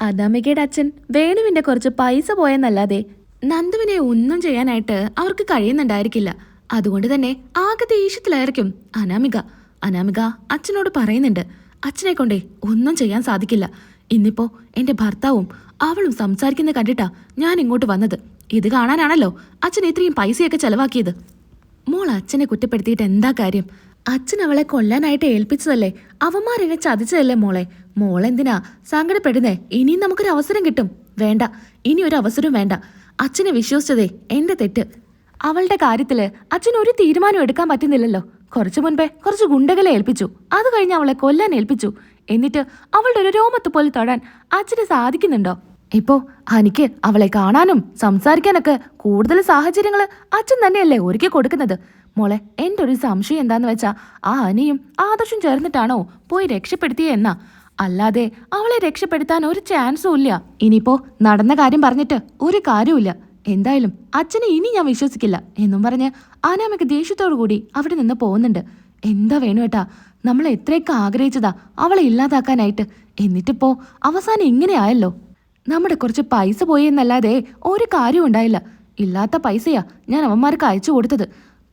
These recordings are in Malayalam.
അനാമികയുടെ അച്ഛൻ. വേണുവിന്റെ കുറച്ച് പൈസ പോയെന്നല്ലാതെ നന്ദുവിനെ ഒന്നും ചെയ്യാനായിട്ട് അവർക്ക് കഴിയുന്നുണ്ടായിരിക്കില്ല. അതുകൊണ്ട് തന്നെ ആകെ ദേഷ്യത്തിലായിരിക്കും അനാമിക. അനാമിക അച്ഛനോട് പറയുന്നുണ്ട് അച്ഛനെ കൊണ്ടേ ഒന്നും ചെയ്യാൻ സാധിക്കില്ല. ഇന്നിപ്പോ എന്റെ ഭർത്താവും അവളും സംസാരിക്കുന്ന കണ്ടിട്ടാ ഞാൻ ഇങ്ങോട്ട് വന്നത്. ഇത് കാണാനാണല്ലോ അച്ഛൻ ഇത്രയും പൈസയൊക്കെ ചെലവാക്കിയത്. മോൾ അച്ഛനെ കുറ്റപ്പെടുത്തിയിട്ട് എന്താ കാര്യം? അച്ഛൻ അവളെ കൊല്ലാനായിട്ട് ഏൽപ്പിച്ചതല്ലേ? അവന്മാരെന്നെ ചതിച്ചതല്ലേ മോളെ? മോളെന്തിനാ? സങ്കടപ്പെടുന്നേ. ഇനിയും നമുക്കൊരു അവസരം കിട്ടും. വേണ്ട. ഇനി ഒരു അവസരം വേണ്ട. അച്ഛനെ വിശ്വസിച്ചതേ എന്റെ തെറ്റ്. അവളുടെ കാര്യത്തിൽ അച്ഛൻ ഒരു തീരുമാനം എടുക്കാൻ പറ്റുന്നില്ലല്ലോ. കുറച്ചു മുൻപേ കുറച്ച് ഗുണ്ടകളെ ഏൽപ്പിച്ചു. അത് കഴിഞ്ഞ് അവളെ കൊല്ലാൻ ഏൽപ്പിച്ചു. എന്നിട്ട് അവളുടെ ഒരു രോമത്ത് പോലെ തൊടാൻ അച്ഛന് സാധിക്കുന്നുണ്ടോ? ഇപ്പോ എനിക്ക് അവളെ കാണാനും സംസാരിക്കാനൊക്കെ കൂടുതൽ സാഹചര്യങ്ങൾ അച്ഛൻ തന്നെയല്ലേ ഒരുക്കി കൊടുക്കുന്നത്. മോളെ എന്റെ ഒരു സംശയം എന്താന്ന് വെച്ചാ ആ അനിയും ആദർശം ചേർന്നിട്ടാണോ പോയി രക്ഷപ്പെടുത്തിയേ എന്നാ. അല്ലാതെ അവളെ രക്ഷപ്പെടുത്താൻ ഒരു ചാൻസും ഇല്ല. ഇനിയിപ്പോ നടന്ന കാര്യം പറഞ്ഞിട്ട് ഒരു കാര്യവുമില്ല. എന്തായാലും അച്ഛനെ ഇനി ഞാൻ വിശ്വസിക്കില്ല എന്നും പറഞ്ഞ് അനാമയ്ക്ക് ദേഷ്യത്തോടു കൂടി അവിടെ നിന്ന് പോകുന്നുണ്ട്. എന്താ വേണു ഏട്ടാ നമ്മൾ എത്രയൊക്കെ ആഗ്രഹിച്ചതാ അവളെ ഇല്ലാതാക്കാനായിട്ട്. എന്നിട്ടിപ്പോ അവസാനം ഇങ്ങനെ ആയല്ലോ നമ്മുടെ കുറച്ച് പൈസ പോയി എന്നല്ലാതെ ഒരു കാര്യം ഉണ്ടായില്ല. ഇല്ലാത്ത പൈസയാ ഞാൻ അവന്മാർക്ക് അയച്ചു കൊടുത്തത്.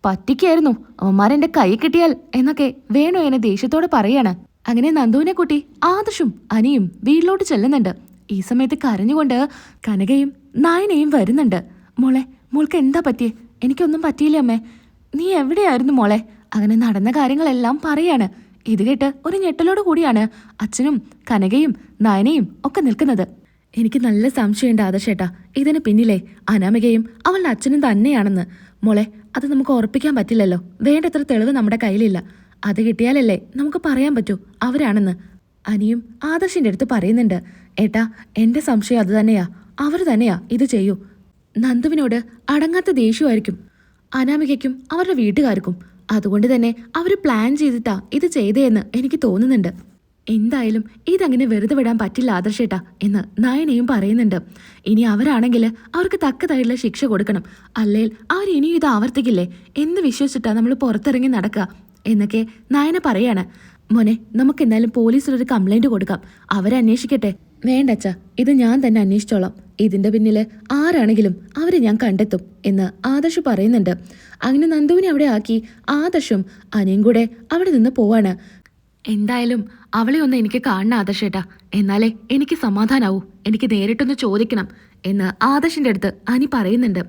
പറ്റിക്കായിരുന്നു. അവന്മാരെന്റെ കൈ കിട്ടിയാൽ എന്നൊക്കെ വേണു എന്നെ ദേഷ്യത്തോടെ പറയാണ്. അങ്ങനെ നന്ദുവിനെ കൂട്ടി ആദർശും അനിയും വീട്ടിലോട്ട് ചെല്ലുന്നുണ്ട്. ഈ സമയത്ത് കരഞ്ഞുകൊണ്ട് കനകയും നായനയും വരുന്നുണ്ട്. മോളെ മോൾക്ക് എന്താ പറ്റിയേ? എനിക്കൊന്നും പറ്റിയില്ല അമ്മേ? നീ എവിടെയായിരുന്നു മോളെ? അങ്ങനെ നടന്ന കാര്യങ്ങളെല്ലാം പറയാണ്. ഇത് കേട്ട് ഒരു ഞെട്ടലോട് കൂടിയാണ് അച്ഛനും കനകയും നയനയും ഒക്കെ നിൽക്കുന്നത്. എനിക്ക് നല്ല സംശയമുണ്ട് ആദർശേട്ടാ. ഇതിന് പിന്നിലെ അനാമികയും അവളുടെ അച്ഛനും തന്നെയാണെന്ന്. മോളെ അത് നമുക്ക് ഉറപ്പിക്കാൻ പറ്റില്ലല്ലോ. വേണ്ടത്ര തെളിവ് നമ്മുടെ കയ്യിലില്ല. അത് കിട്ടിയാലല്ലേ നമുക്ക് പറയാൻ പറ്റൂ. അവരാണെന്ന്. അനിയും ആദർശിന്റെ അടുത്ത് പറയുന്നുണ്ട്. ഏട്ടാ എന്റെ സംശയം അത് തന്നെയാ. അവർ തന്നെയാ ഇത് ചെയ്യൂ. നന്ദുവിനോട് അടങ്ങാത്ത ദേഷ്യമായിരിക്കും. അനാമികയ്ക്കും അവരുടെ വീട്ടുകാർക്കും. അതുകൊണ്ട് തന്നെ അവർ പ്ലാൻ ചെയ്തിട്ടാ ഇത് ചെയ്തേന്ന് എനിക്ക് തോന്നുന്നുണ്ട്. എന്തായാലും ഇതങ്ങനെ വെറുതെ വിടാൻ പറ്റില്ല ആദർശേട്ടാ എന്ന് നയനയും പറയുന്നുണ്ട്. ഇനി അവരാണെങ്കിൽ അവർക്ക് തക്കതായിട്ടുള്ള ശിക്ഷ കൊടുക്കണം. അല്ലേൽ അവർ ഇനിയും ഇത് ആവർത്തിക്കില്ലേ? എന്ന് വിശ്വസിച്ചിട്ടാ നമ്മൾ പുറത്തിറങ്ങി നടക്കുക എന്നൊക്കെ നയന പറയാണ്. മോനെ നമുക്ക് എന്തായാലും പോലീസിലൊരു കംപ്ലൈന്റ് കൊടുക്കാം. അവരന്വേഷിക്കട്ടെ. വേണ്ടച്ചാ ഇത് ഞാൻ തന്നെ അന്വേഷിച്ചോളാം. ഇതിന്റെ പിന്നിൽ ആരാണെങ്കിലും അവരെ ഞാൻ കണ്ടെത്തും എന്ന് ആദർശ് പറയുന്നുണ്ട്. അങ്ങനെ നന്ദുവിനെ അവിടെ ആക്കി ആദർശും അനിയും കൂടെ അവിടെ നിന്ന് പോവാണ്. എന്തായാലും അവളെ ഒന്ന് എനിക്ക് കാണണം ആദർശേട്ടാ. എന്നാലേ എനിക്ക് സമാധാനാവൂ. എനിക്ക് നേരിട്ടൊന്ന് ചോദിക്കണം എന്ന് ആദർശിന്റെ അടുത്ത് അനി പറയുന്നുണ്ട്.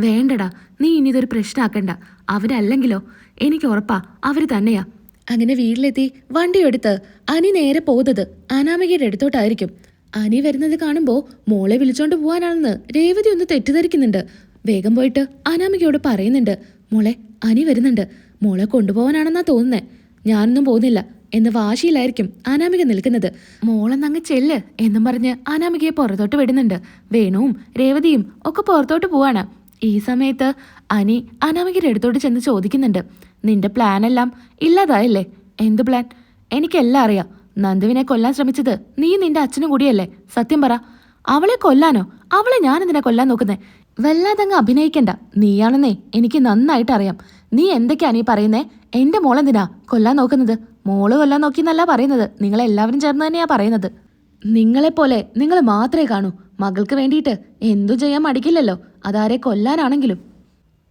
വേണ്ടടാ നീ ഇനി ഇതൊരു പ്രശ്നമാക്കണ്ട അവരല്ലെങ്കിലോ? എനിക്ക് ഉറപ്പാ അവർ തന്നെയാ. അങ്ങനെ വീട്ടിലെത്തി വണ്ടിയെടുത്ത് അനി നേരെ പോകുന്നത് അനാമികയുടെ അടുത്തോട്ടായിരിക്കും. അനി വരുന്നത് കാണുമ്പോൾ മോളെ വിളിച്ചോണ്ട് പോവാനാണെന്ന് രേവതി ഒന്ന് തെറ്റിദ്ധരിക്കുന്നുണ്ട്. വേഗം പോയിട്ട് അനാമികയോട് പറയുന്നുണ്ട്. മോളെ അനി വരുന്നുണ്ട്. മോളെ കൊണ്ടുപോകാനാണെന്നാ തോന്നുന്നേ. ഞാനൊന്നും പോകുന്നില്ല. എന്ന് വാശിയിലായിരിക്കും അനാമിക നിൽക്കുന്നത്. മോളെന്നങ്ങ് ചെല്ല് എന്നും പറഞ്ഞ് അനാമികയെ പുറത്തോട്ട് വിടുന്നുണ്ട്. വേണുവും രേവതിയും ഒക്കെ പുറത്തോട്ട് പോവാണ്. ഈ സമയത്ത് അനി അനാമികയുടെ അടുത്തോട്ട് ചെന്ന് ചോദിക്കുന്നുണ്ട്. നിന്റെ പ്ലാൻ എല്ലാം ഇല്ലാതായല്ലേ? എന്ത് പ്ലാൻ എനിക്കെല്ലാം അറിയാം. നന്ദുവിനെ കൊല്ലാൻ ശ്രമിച്ചത് നീ നിന്റെ അച്ഛനും കൂടിയല്ലേ? സത്യം പറ. അവളെ കൊല്ലാനോ? അവളെ ഞാൻ എന്തിനാ കൊല്ലാൻ നോക്കുന്നേ? വല്ലാതങ്ങ് അഭിനയിക്കണ്ട. നീയാണെന്നേ എനിക്ക് നന്നായിട്ട് അറിയാം. നീ എന്തൊക്കെയാ നീ പറയുന്നേ? എന്റെ മോളെന്തിനാ കൊല്ലാൻ നോക്കുന്നത്? മോൾ കൊല്ലാൻ നോക്കിയെന്നല്ല പറയുന്നത്. നിങ്ങളെല്ലാവരും ചേർന്ന് തന്നെയാ പറയുന്നത്. നിങ്ങളെപ്പോലെ നിങ്ങൾ മാത്രമേ കാണൂ. മകൾക്ക് വേണ്ടിയിട്ട് എന്തു ചെയ്യാൻ മടിക്കില്ലല്ലോ. അതാരെ കൊല്ലാനാണെങ്കിലും.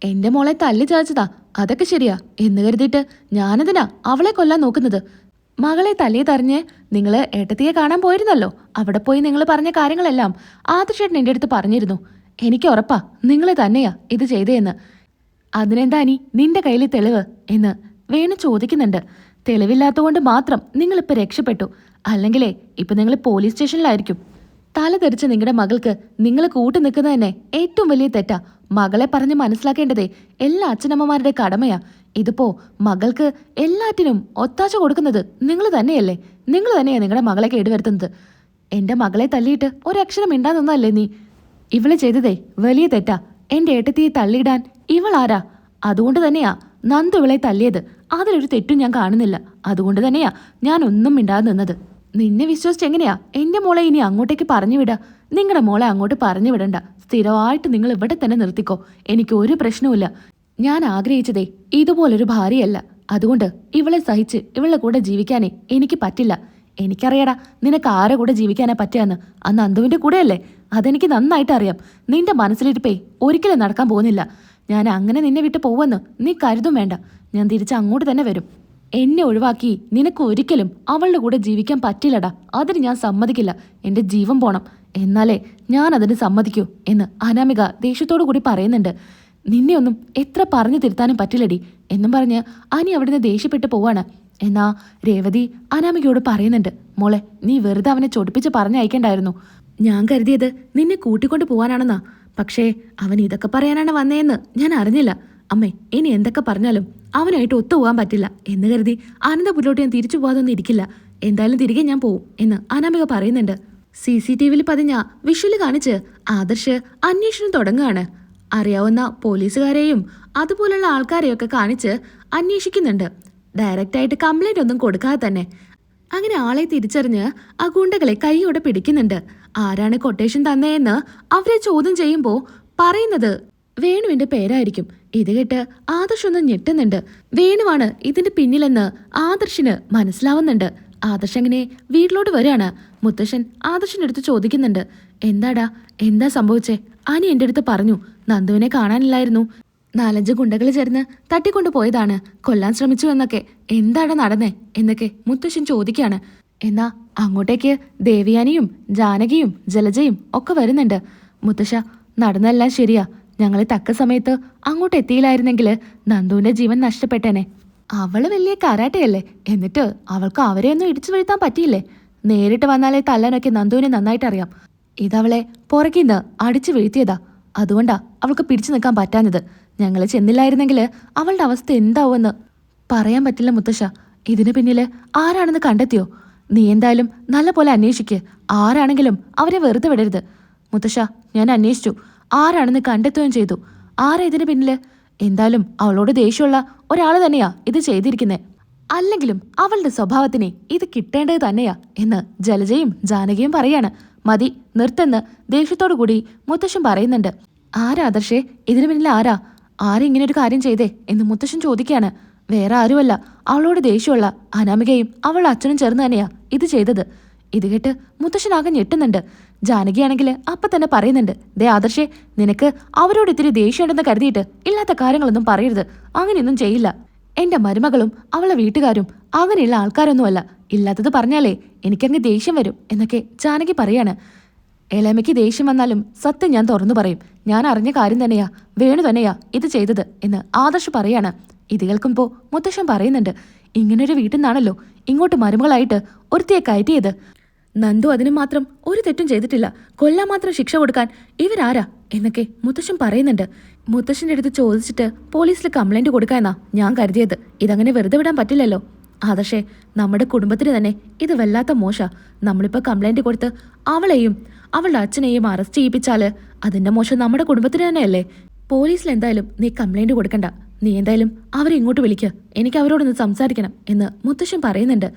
എന്റെ മോളെ തല്ലി ചാച്ചതാ അതൊക്കെ ശരിയാ. എന്ന് കരുതിയിട്ട് ഞാനെന്തിനാ അവളെ കൊല്ലാൻ നോക്കുന്നത്? മകളെ തല്ലിയതറിഞ്ഞ് നിങ്ങൾ ഏട്ടത്തിയെ കാണാൻ പോയിരുന്നല്ലോ. അവിടെ പോയി നിങ്ങൾ പറഞ്ഞ കാര്യങ്ങളെല്ലാം ആദർശേട്ടൻ എന്റെ അടുത്ത് പറഞ്ഞിരുന്നു. എനിക്ക് ഉറപ്പാ നിങ്ങൾ തന്നെയാ ഇത് ചെയ്തേന്ന്. അതിനെന്താ നീ നിന്റെ കയ്യിൽ തെളിവ് എന്ന് വേണു ചോദിക്കുന്നുണ്ട്. തെളിവില്ലാത്തതുകൊണ്ട് മാത്രം നിങ്ങളിപ്പോൾ രക്ഷപ്പെട്ടു. അല്ലെങ്കിലേ ഇപ്പൊ നിങ്ങൾ പോലീസ് സ്റ്റേഷനിലായിരിക്കും. തല തെറിച്ച നിങ്ങളുടെ മകൾക്ക് നിങ്ങൾ കൂട്ടു നിൽക്കുന്നത് തന്നെ ഏറ്റവും വലിയ തെറ്റാ. മകളെ പറഞ്ഞ് മനസ്സിലാക്കേണ്ടതേ എല്ലാ അച്ഛനമ്മമാരുടെ കടമയാ. ഇതിപ്പോ മകൾക്ക് എല്ലാറ്റിനും ഒത്താശ കൊടുക്കുന്നത് നിങ്ങൾ തന്നെയല്ലേ? നിങ്ങൾ തന്നെയാ നിങ്ങളുടെ മകളെ കേടുവരുത്തുന്നത്. എന്റെ മകളെ തല്ലിയിട്ട് ഒരക്ഷരം ഇണ്ടാന്നൊന്നല്ലേ നീ? ഇവൾ ചെയ്തതേ വലിയ തെറ്റാ. എന്റെ ഏട്ടത്തിയെ തള്ളിയിടാൻ ഇവളാരാ? അതുകൊണ്ട് തന്നെയാ നന്ദു ഇവളെ തല്ലിയത്. അതിലൊരു തെറ്റും ഞാൻ കാണുന്നില്ല. അതുകൊണ്ട് തന്നെയാ ഞാൻ ഒന്നും മിണ്ടാതെ നിന്നത്. നിന്നെ വിശ്വസിച്ച് എങ്ങനെയാ? എന്റെ മോളെ ഇനി അങ്ങോട്ടേക്ക് പറഞ്ഞു വിടാ. നിങ്ങളുടെ മോളെ അങ്ങോട്ട് പറഞ്ഞു വിടണ്ട. സ്ഥിരമായിട്ട് നിങ്ങൾ ഇവിടെ തന്നെ നിർത്തിക്കോ. എനിക്ക് ഒരു പ്രശ്നവുമില്ല. ഞാൻ ആഗ്രഹിച്ചതേ ഇതുപോലൊരു ഭാര്യയല്ല. അതുകൊണ്ട് ഇവളെ സഹിച്ച് ഇവളുടെ കൂടെ ജീവിക്കാനേ എനിക്ക് പറ്റില്ല. എനിക്കറിയടാ നിനക്ക് ആരെ കൂടെ ജീവിക്കാനാ പറ്റുകയെന്ന് അന്ന് അന്തുവിന്റെ കൂടെയല്ലേ? അതെനിക്ക് നന്നായിട്ട് അറിയാം. നിന്റെ മനസ്സിലിരിപ്പേ ഒരിക്കലും നടക്കാൻ പോകുന്നില്ല. ഞാൻ അങ്ങനെ നിന്നെ വിട്ട് പോവെന്ന് നീ കരുതും വേണ്ട. ഞാൻ തിരിച്ച് അങ്ങോട്ട് തന്നെ വരും. എന്നെ ഒഴിവാക്കി നിനക്ക് ഒരിക്കലും അവളുടെ കൂടെ ജീവിക്കാൻ പറ്റില്ലടാ. അതിന് ഞാൻ സമ്മതിക്കില്ല. എന്റെ ജീവൻ പോണം. എന്നാലേ ഞാൻ അതിന് സമ്മതിക്കൂ എന്ന് അനാമിക ദേഷ്യത്തോടു കൂടി പറയുന്നുണ്ട്. നിന്നെയൊന്നും എത്ര പറഞ്ഞു തിരുത്താനും പറ്റില്ലടി എന്നും പറഞ്ഞ് അനി അവിടുന്ന് ദേഷ്യപ്പെട്ട് പോവാണ്. എന്നാ രേവതി അനാമികയോട് പറയുന്നുണ്ട് മോളെ നീ വെറുതെ അവനെ ചൊടിപ്പിച്ച് പറഞ്ഞയക്കണ്ടായിരുന്നു. ഞാൻ കരുതിയത് നിന്നെ കൂട്ടിക്കൊണ്ട് പോവാനാണെന്നാ. പക്ഷേ അവൻ ഇതൊക്കെ പറയാനാണ് വന്നേന്ന്. ഞാൻ അറിഞ്ഞില്ല. അമ്മേ ഇനി എന്തൊക്കെ പറഞ്ഞാലും അവനായിട്ട് ഒത്തുപോകാൻ പറ്റില്ല എന്ന് കരുതി അനന്തപുരിലോട്ട് ഞാൻ തിരിച്ചു പോകാതൊന്നും ഇരിക്കില്ല. എന്തായാലും തിരികെ ഞാൻ പോവും എന്ന് അനാമിക പറയുന്നുണ്ട്. സി സി ടി വിയിൽ പതിഞ്ഞ വിഷ്വൽ കാണിച്ച് ആദർശ് അന്വേഷണം തുടങ്ങുകയാണ്. അറിയാവുന്ന പോലീസുകാരെയും അതുപോലുള്ള ആൾക്കാരെയൊക്കെ കാണിച്ച് അന്വേഷിക്കുന്നുണ്ട്. ഡയറക്റ്റായിട്ട് കംപ്ലൈന്റ് ഒന്നും കൊടുക്കാതെ തന്നെ. അങ്ങനെ ആളെ തിരിച്ചറിഞ്ഞ് ആ ഗുണ്ടകളെ കൈയോടെ പിടിക്കുന്നുണ്ട്. ആരാണ് കൊട്ടേഷൻ തന്നേന്ന് അവരെ ചോദ്യം ചെയ്യുമ്പോൾ പറയുന്നത് വേണുവിന്റെ പേരായിരിക്കും. ഇത് കേട്ട് ആദർശ് ഒന്ന് ഞെട്ടുന്നുണ്ട്. വേണുവാണ് ഇതിന്റെ പിന്നിലെന്ന് ആദർശിന് മനസ്സിലാവുന്നുണ്ട്. ആദർശ് അങ്ങനെ വീട്ടിലോട്ട് വരികയാണ്? മുത്തശ്ശൻ ആദർശിന്റെ അടുത്ത് ചോദിക്കുന്നുണ്ട്. എന്താടാ എന്താ സംഭവിച്ചേ? അനി എന്റെ അടുത്ത് പറഞ്ഞു നന്ദുവിനെ കാണാനില്ലായിരുന്നു. നാലഞ്ച് ഗുണ്ടകൾ ചേർന്ന് തട്ടിക്കൊണ്ടു പോയതാണ് കൊല്ലാൻ ശ്രമിച്ചു എന്നൊക്കെ. എന്താണ് നടന്നേ? എന്നൊക്കെ മുത്തശ്ശൻ ചോദിക്കാണ് എന്നാ അങ്ങോട്ടേക്ക് ദേവിയാനിയും ജാനകിയും ജലജയും ഒക്കെ വരുന്നുണ്ട്. മുത്തശ്ശ നടന്നെല്ലാം ശരിയാ. ഞങ്ങളെ തക്ക സമയത്ത് അങ്ങോട്ട് എത്തിയില്ലായിരുന്നെങ്കിൽ നന്ദുവിന്റെ ജീവൻ നഷ്ടപ്പെട്ടേനെ. അവൾ വലിയ കരാട്ടയല്ലേ. എന്നിട്ട് അവൾക്ക് അവരെയൊന്നും ഇടിച്ചു വീഴ്ത്താൻ പറ്റിയില്ലേ? നേരിട്ട് വന്നാലേ തല്ലാനൊക്കെ നന്ദുവിനെ നന്നായിട്ട് അറിയാം ഇതവളെ പുറകിന്ന് അടിച്ചു വീഴ്ത്തിയതാ. അതുകൊണ്ടാ അവൾക്ക് പിടിച്ചു നിൽക്കാൻ പറ്റാഞ്ഞത്. ഞങ്ങൾ ചെന്നില്ലായിരുന്നെങ്കിൽ അവളുടെ അവസ്ഥ എന്താവുമെന്ന് പറയാൻ പറ്റില്ല മുത്തശ്ശ. ഇതിന് പിന്നിൽ ആരാണെന്ന് കണ്ടെത്തിയോ? നീ എന്തായാലും നല്ലപോലെ അന്വേഷിക്ക്. ആരാണെങ്കിലും അവരെ വെറുതെ വിടരുത്. മുത്തശ്ശ ഞാൻ അന്വേഷിച്ചു. ആരാണെന്ന് കണ്ടെത്തുകയും ചെയ്തു. ആരാ ഇതിന് പിന്നിൽ? എന്തായാലും അവളോട് ദേഷ്യമുള്ള ഒരാൾ തന്നെയാ ഇത് ചെയ്തിരിക്കുന്നത് അല്ലെങ്കിലും അവളുടെ സ്വഭാവത്തിനെ ഇത് കിട്ടേണ്ടത് തന്നെയാ എന്ന് ജലജയും ജാനകിയും പറയാണ്. മതി നിർത്തുന്ന്. ദേഷ്യത്തോടു കൂടി മുത്തശ്ശൻ പറയുന്നുണ്ട്. ആരാ ആദർശേ? ഇതിനു പിന്നിൽ ആരാ? ആരെ ഇങ്ങനെ ഒരു കാര്യം ചെയ്തേ എന്ന് മുത്തശ്ശൻ ചോദിക്കാണ് വേറെ ആരുമല്ല. അവളോട് ദേഷ്യമുള്ള അനാമികയും അവൾ അച്ഛനും ചേർന്ന് തന്നെയാ ഇത് ചെയ്തത്. ഇത് കേട്ട് മുത്തശ്ശനാകെ ഞെട്ടുന്നുണ്ട്. ജാനകിയാണെങ്കിൽ അപ്പൊ തന്നെ പറയുന്നുണ്ട് ദേ ആദർശേ നിനക്ക് അവരോട് ഇത്തിരി ദേഷ്യമുണ്ടെന്ന് കരുതിയിട്ട് ഇല്ലാത്ത കാര്യങ്ങളൊന്നും പറയരുത്. അങ്ങനെയൊന്നും ചെയ്യില്ല. എന്റെ മരുമകളും അവളെ വീട്ടുകാരും അങ്ങനെയുള്ള ആൾക്കാരൊന്നുമല്ല. ഇല്ലാത്തത് പറഞ്ഞാലേ എനിക്കങ്ങ് ദേഷ്യം വരും എന്നൊക്കെ ജാനകി പറയാണ്. എളമയ്ക്ക് ദേഷ്യം വന്നാലും സത്യം ഞാൻ തുറന്നു പറയും. ഞാൻ അറിഞ്ഞ കാര്യം തന്നെയാ വേണു തന്നെയാ ഇത് ചെയ്തത് എന്ന് ആദർശ് പറയാണ്. ഇത് കേൾക്കുമ്പോ മുത്തശ്ശൻ പറയുന്നുണ്ട് ഇങ്ങനൊരു വീട്ടിൽ നിന്നാണല്ലോ ഇങ്ങോട്ട് മരുമകളായിട്ട് ഒരുത്തിയെ കയറ്റിയത്. നന്ദു അതിന് മാത്രം ഒരു തെറ്റും ചെയ്തിട്ടില്ല. കൊല്ലാൻ മാത്രം ശിക്ഷ കൊടുക്കാൻ ഇവരാരാ? എന്നൊക്കെ മുത്തശ്ശൻ പറയുന്നുണ്ട്. മുത്തശ്ശന്റെ അടുത്ത് ചോദിച്ചിട്ട് പോലീസിൽ കംപ്ലൈന്റ് കൊടുക്കാന്നാ ഞാൻ കരുതിയത്. ഇതങ്ങനെ വെറുതെ വിടാൻ പറ്റില്ലല്ലോ. ആദർശേ നമ്മുടെ കുടുംബത്തിന് തന്നെ ഇത് വല്ലാത്ത മോശ. നമ്മളിപ്പോ കംപ്ലൈന്റ് കൊടുത്ത് അവളെയും അവളുടെ അച്ഛനെയും അറസ്റ്റ് ചെയ്യിപ്പിച്ചാൽ അതിന്റെ മോശം നമ്മുടെ കുടുംബത്തിന് തന്നെയല്ലേ? പോലീസിൽ എന്തായാലും നീ കംപ്ലൈന്റ് കൊടുക്കണ്ട. നീ എന്തായാലും അവരെ ഇങ്ങോട്ട് വിളിക്കുക എനിക്ക് അവരോടൊന്ന് സംസാരിക്കണം എന്ന് മുത്തശ്ശൻ പറയുന്നുണ്ട്.